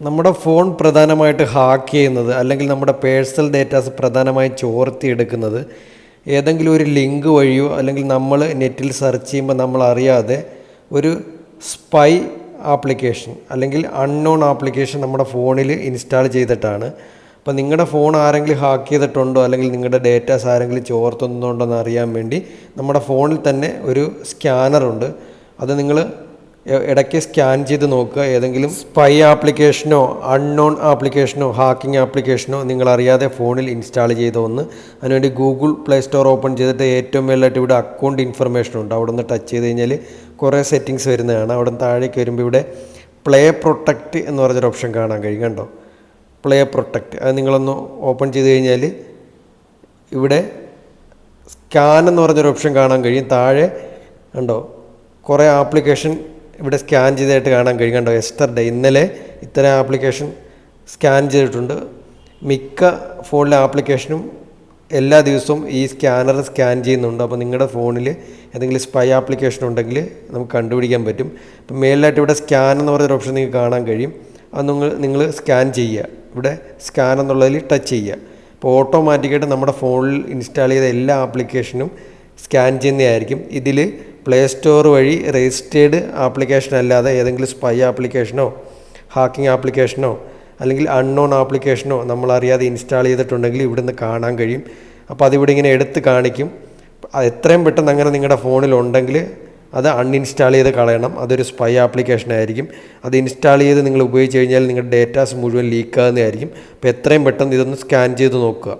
നമ്മുടെ ഫോൺ പ്രധാനമായിട്ട് ഹാക്ക് ചെയ്യുന്നത് അല്ലെങ്കിൽ നമ്മുടെ പേഴ്സണൽ ഡേറ്റാസ് പ്രധാനമായും ചോർത്തിയെടുക്കുന്നത് ഏതെങ്കിലും ഒരു ലിങ്ക് വഴിയോ അല്ലെങ്കിൽ നമ്മൾ നെറ്റിൽ സെർച്ച് ചെയ്യുമ്പോൾ നമ്മൾ അറിയാതെ ഒരു സ്പൈ ആപ്ലിക്കേഷൻ അല്ലെങ്കിൽ അൺനോൺ ആപ്ലിക്കേഷൻ നമ്മുടെ ഫോണിൽ ഇൻസ്റ്റാൾ ചെയ്തിട്ടാണ്. അപ്പോൾ നിങ്ങളുടെ ഫോൺ ആരെങ്കിലും ഹാക്ക് ചെയ്തിട്ടുണ്ടോ അല്ലെങ്കിൽ നിങ്ങളുടെ ഡേറ്റാസ് ആരെങ്കിലും ചോർത്തുന്നുണ്ടോ എന്ന് അറിയാൻ വേണ്ടി നമ്മുടെ ഫോണിൽ തന്നെ ഒരു സ്കാനറുണ്ട്. അത് നിങ്ങൾ ഇടയ്ക്ക് സ്കാൻ ചെയ്ത് നോക്കുക. ഏതെങ്കിലും സ്പൈ ആപ്ലിക്കേഷനോ അൺനോൺ ആപ്ലിക്കേഷനോ ഹാക്കിംഗ് ആപ്ലിക്കേഷനോ നിങ്ങൾ അറിയാതെ ഫോണിൽ ഇൻസ്റ്റാൾ ചെയ്ത ഒന്ന്. അതിനുവേണ്ടി ഗൂഗിൾ പ്ലേ സ്റ്റോർ ഓപ്പൺ ചെയ്തിട്ട് ഏറ്റവും മേലായിട്ട് ഇവിടെ അക്കൗണ്ട് ഇൻഫർമേഷൻ ഉണ്ട്. അവിടെ നിന്ന് ടച്ച് ചെയ്ത് കഴിഞ്ഞാൽ കുറേ സെറ്റിങ്സ് വരുന്നതാണ്. അവിടെ നിന്ന് താഴേക്ക് വരുമ്പോൾ ഇവിടെ പ്ലേ പ്രൊട്ടക്റ്റ് എന്ന് പറഞ്ഞൊരു ഓപ്ഷൻ കാണാൻ കഴിയും. കണ്ടോ? പ്ലേ പ്രൊട്ടക്റ്റ് അത് നിങ്ങളൊന്ന് ഓപ്പൺ ചെയ്ത് കഴിഞ്ഞാൽ ഇവിടെ സ്കാൻ എന്ന് പറഞ്ഞൊരു ഓപ്ഷൻ കാണാൻ കഴിയും. താഴെ കണ്ടോ? കുറേ ആപ്ലിക്കേഷൻ ഇവിടെ സ്കാൻ ചെയ്തതായിട്ട് കാണാൻ കഴിയും കണ്ടോ എസ്റ്റർഡേ ഇന്നലെ ഇത്തരം ആപ്ലിക്കേഷൻ സ്കാൻ ചെയ്തിട്ടുണ്ട്. മിക്ക ഫോണിലെ ആപ്ലിക്കേഷനും എല്ലാ ദിവസവും ഈ സ്കാനർ സ്കാൻ ചെയ്യുന്നുണ്ട്. അപ്പോൾ നിങ്ങളുടെ ഫോണിൽ എന്തെങ്കിലും സ്പൈ ആപ്ലിക്കേഷൻ ഉണ്ടെങ്കിൽ നമുക്ക് കണ്ടുപിടിക്കാൻ പറ്റും. അപ്പം മേളിലായിട്ട് ഇവിടെ സ്കാൻ എന്ന് പറഞ്ഞൊരു ഓപ്ഷൻ നിങ്ങൾക്ക് കാണാൻ കഴിയും. അത് നിങ്ങൾ നിങ്ങൾ സ്കാൻ ചെയ്യുക. ഇവിടെ സ്കാൻ എന്നുള്ളതിൽ ടച്ച് ചെയ്യുക. അപ്പോൾ ഓട്ടോമാറ്റിക്കായിട്ട് നമ്മുടെ ഫോണിൽ ഇൻസ്റ്റാൾ ചെയ്ത എല്ലാ ആപ്ലിക്കേഷനും സ്കാൻ ചെയ്യുന്നതായിരിക്കും. ഇതിൽ പ്ലേ സ്റ്റോർ വഴി രജിസ്റ്റേർഡ് ആപ്ലിക്കേഷൻ അല്ലാതെ ഏതെങ്കിലും സ്പൈ ആപ്ലിക്കേഷനോ ഹാക്കിംഗ് ആപ്ലിക്കേഷനോ അല്ലെങ്കിൽ അൺനോൺ ആപ്ലിക്കേഷനോ നമ്മൾ അറിയാതെ ഇൻസ്റ്റാൾ ചെയ്തിട്ടുണ്ടെങ്കിൽ ഇവിടുന്ന് കാണാൻ കഴിയും. അപ്പോൾ അതിവിടെ ഇങ്ങനെ എടുത്ത് കാണിക്കും. എത്രയും പെട്ടെന്ന് അങ്ങനെ നിങ്ങളുടെ ഫോണിൽ ഉണ്ടെങ്കിൽ അത് അൺഇൻസ്റ്റാൾ ചെയ്ത് കളയണം. അതൊരു സ്പൈ ആപ്ലിക്കേഷൻ ആയിരിക്കും. അത് ഇൻസ്റ്റാൾ ചെയ്ത് നിങ്ങൾ ഉപയോഗിച്ച് കഴിഞ്ഞാൽ നിങ്ങളുടെ ഡേറ്റാസ് മുഴുവൻ ലീക്ക് ആകുന്നതായിരിക്കും അപ്പോൾ എത്രയും പെട്ടെന്ന് ഇതൊന്ന് സ്കാൻ ചെയ്ത് നോക്കുക.